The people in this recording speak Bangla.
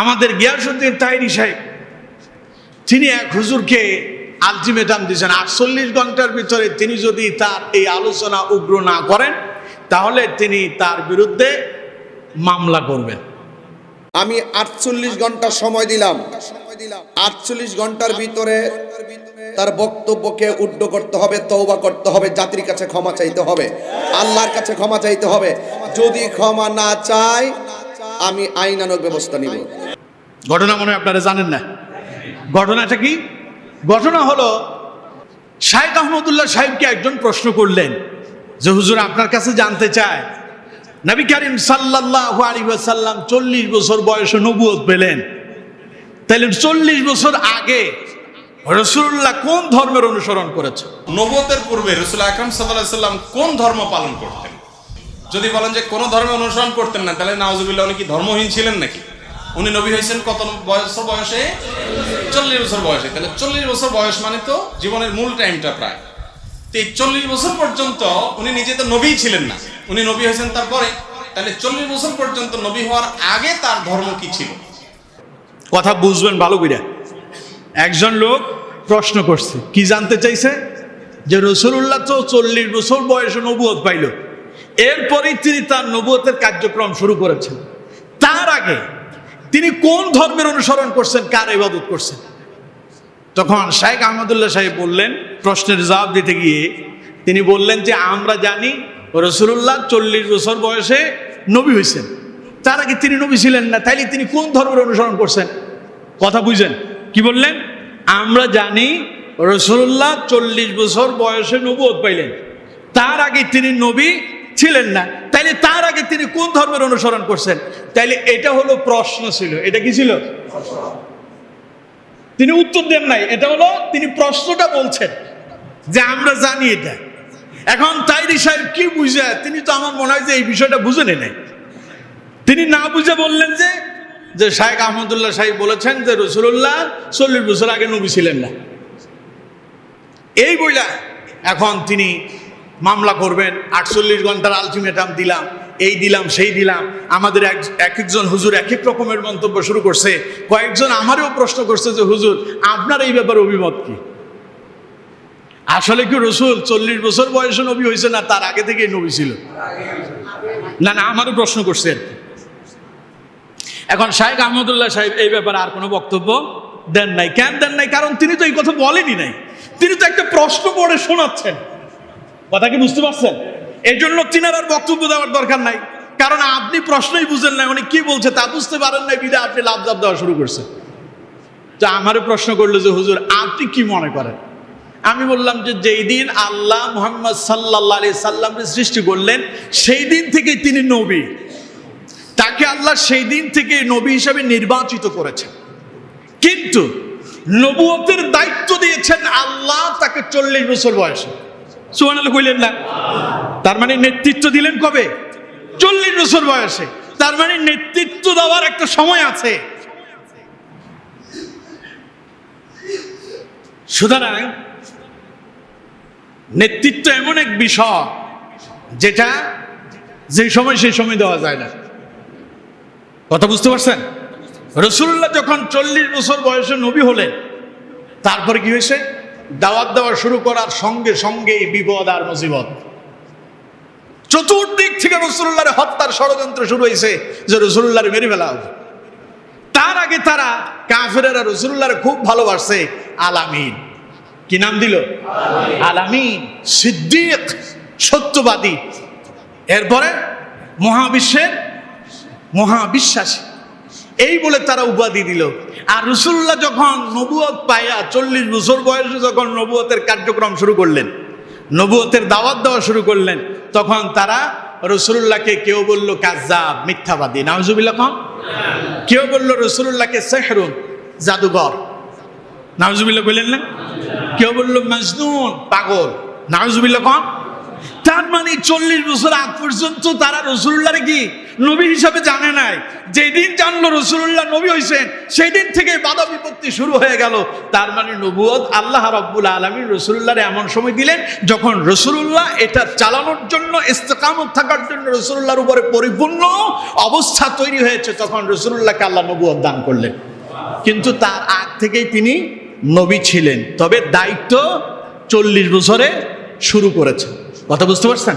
আমাদের গিয়াসুদ্দিন তাইরি সাহেব, তিনি এক হুজুরকে আলটিমেটাম দিয়েছেন, আটচল্লিশ ঘণ্টার ভিতরে তিনি যদি তার এই আলোচনা উগ্র না করেন, তাহলে তিনি তার বিরুদ্ধে মামলা করবেন। আমি আটচল্লিশ ঘণ্টা সময় দিলাম। আটচল্লিশ ঘণ্টার ভিতরে তার বক্তব্যকে উড্ড করতে হবে তৌবা করতে হবে, জাতির কাছে ক্ষমা চাইতে হবে, আল্লাহর কাছে ক্ষমা চাইতে হবে। যদি ক্ষমা না চায়, আমি আইনানক ব্যবস্থা নিব। ঘটনা মনে হয় আপনারা জানেন না। ঘটনাটা কি? ঘটনা হলো শাহেখ আহমদুল্লাহ সাহেবকে একজন প্রশ্ন করলেন যে, হুজুর, আপনার কাছে জানতে চায় নবী করিম সাল্লাহ আলী সাল্লাম চল্লিশ বছর বয়সে নবুয়ত পেলেন। তাহলে চল্লিশ বছর আগে রসুল্লাহ কোন ধর্মের অনুসরণ করেছে নবতের পূর্বে রসুল আকরম সাল্লাহ কোন ধর্ম পালন করতেন? যদি বলেন যে কোন ধর্মে অনুসরণ করতেন না, তাহলে নাওজুবিল্লাহ উনি কি ধর্মহীন ছিলেন নাকি? উনি নবী হয়েছেন কত বছর বয়সে? চল্লিশ বছর বয়সে। তাহলে চল্লিশ বছর বয়স মানে তো জীবনের মূল টাইমটা প্রায়। তো এই চল্লিশ বছর পর্যন্ত উনি নিজে তো নবী ছিলেন না। উনি নবী হয়েছেন তারপরে। তাহলে চল্লিশ বছর পর্যন্ত নবী হওয়ার আগে তার ধর্ম কি ছিল? কথা বুঝবেন ভালো করে একজন লোক প্রশ্ন করছে, কি জানতে চাইছে? যে রসুল্লাহ তো চল্লিশ বছর বয়সে নবুয়ত পাইল। এরপরেই তিনি তার নবুয়তের কার্যক্রম শুরু করেছেন। তার আগে তিনি কোন ধর্মের অনুসরণ করছেন, কার ইবাদত করছেন? তখন শাহেখ আহমদুল্লাহ সাহেব বললেন, প্রশ্নের জবাব দিতে গিয়ে তিনি বললেন যে, আমরা জানি রসুল্লাহ চল্লিশ বছর বয়সে নবী হয়েছেন। তার আগে তিনি নবী ছিলেন না, তাইলে তিনি কোন ধর্মের অনুসরণ করছেন? কথা বুঝেন। কি বললেন? আমরা জানি রসুল্লাহ চল্লিশ বছর বয়সে নবুয়ত পাইলেন। তার আগে তিনি নবী ছিলেন না। তাইলে তার আগে তিনি কোন ধর্মের অনুসরণ করছেন? তাইলে এটা হলো প্রশ্ন ছিল। এটা কি ছিল? তিনি উত্তর দেন নাই। এটা হলো তিনি প্রশ্নটা বলছেন যে আমরা জানি এটা। এখন তাইরি সাহেব কি বুঝে? তিনি তো আমার মনে হয় যে এই বিষয়টা বুঝে নেই। তিনি না বুঝে বললেন যে যে শাহেখ আহমদুল্লাহ সাহেব বলেছেন যে রসুল্লাহ চল্লিশ বছর আগে নবী ছিলেন না। এই বইলা এখন তিনি মামলা করবেন, আটচল্লিশ ঘণ্টার আলটিমেটাম দিলাম, এই দিলাম, সেই দিলাম। আমাদের এক এক একজন হুজুর এক এক রকমের মন্তব্য শুরু করছে। কয়েকজন আমারও প্রশ্ন করছে যে, হুজুর, আপনার এই ব্যাপারে অভিমত কি? আসলে কি রসুল চল্লিশ বছর বয়সে নবী হয়েছে না তার আগে থেকেই নবী ছিল? না না, আমারও প্রশ্ন করছে আর কি। এখন শাহেখ আহমদুল্লাহ সাহেব এই ব্যাপারে আর কোনো বক্তব্য দেন নাই। কেন দেন নাই? কারণ তিনি তো এই কথা বলেনি নাই। তিনি তো একটা প্রশ্ন পড়ে শোনাচ্ছেন। কথা কি বুঝতে পারছেন? এই জন্য তিনার বক্তব্য দেওয়ার দরকার নাই। কারণ আপনি প্রশ্নই বুঝেন না উনি কি বলছে তা বুঝতে পারেন না বিদে আপনি লাভ জাপ দেওয়া শুরু করছেন। তো আমারও প্রশ্ন করল যে, হুজুর, আপনি কি মনে করেন? আমি বললাম যে, যেই দিন আল্লাহ মোহাম্মদ সাল্লাহ আলি সাল্লামকে সৃষ্টি করলেন, সেই দিন থেকেই তিনি নবী। তাকে আল্লাহ সেই দিন থেকে নবী হিসাবে নির্বাচিত করেছেন। কিন্তু নবুয়তের দায়িত্ব দিয়েছেন আল্লাহ তাকে চল্লিশ বছর বয়সে। সুমান কইলেন না। তার মানে নেতৃত্ব দিলেন কবে? চল্লিশ বছর বয়সে। তার মানে নেতৃত্ব দেওয়ার একটা সময় আছে। সুতরাং নেতৃত্ব এমন এক বিষয়, যেটা যে সময় সেই সময় দেওয়া যায় না। কথা বুঝতে পারছেন? রসুল্লাহ যখন চল্লিশ বছর বয়সে নবী হলেন, তারপরে কি হয়েছে? দাওয়াত দেওয়া শুরু করার সঙ্গে সঙ্গেই বিপদ আর মুসিবত। চতুর্দিক থেকে রসুল্লাহর হত্যার ষড়যন্ত্র শুরু হয়েছে যে রসুল্লাহর মেরে ফেলা হবে তার আগে তারা কাফেরেরা রসুল্লাহর খুব ভালোবাসছে আলামিন। কি নাম দিল? আলামিন। সিদ্দিক, সত্যবাদী। এরপরে মহাবিশ্বের মহাবিশ্বাসী। এই বলে তারা উপাধি দিল। আর রসুল্লাহ যখন নবুয়ত পাইয়া চল্লিশ বছর বয়সে যখন নবুয়তের কার্যক্রম শুরু করলেন, নবুয়তের দাওয়াত দেওয়া শুরু করলেন, তখন তারা রসুল্লাহকে কেউ বলল কাজাব মিথ্যাবাদী। নাউজুবিল্লাহ কম? কেউ বলল রসুল্লাহকে সেহরুন জাদুঘর। নাউজুবিল্লাহ বললেন না? কেউ বলল মজনুন, পাগল। নাউজুবিল্লাহ কম? তার মানে চল্লিশ বছর আগ পর্যন্ত তারা রসুল্লাহরে কি নবী হিসাবে জানে নাই? যেদিন জানলো রসুল্লাহ নবী হয়েছেন সেই দিন থেকে বাধা বিপত্তি শুরু হয়ে গেল। তার মানে নবুয়ত আল্লাহ রব্বুল আলমী রসুল্লাহরে এমন সময় দিলেন যখন রসুল্লাহ এটা চালানোর জন্য, ইস্তেকামত থাকার জন্য রসুল্লাহর উপরে পরিপূর্ণ অবস্থা তৈরি হয়েছে, তখন রসুল্লাহকে আল্লাহ নবুয়ত দান করলেন। কিন্তু তার আগ থেকেই তিনি নবী ছিলেন। তবে দায়িত্ব চল্লিশ বছরে শুরু করেছেন। কথা বুঝতে পারছেন?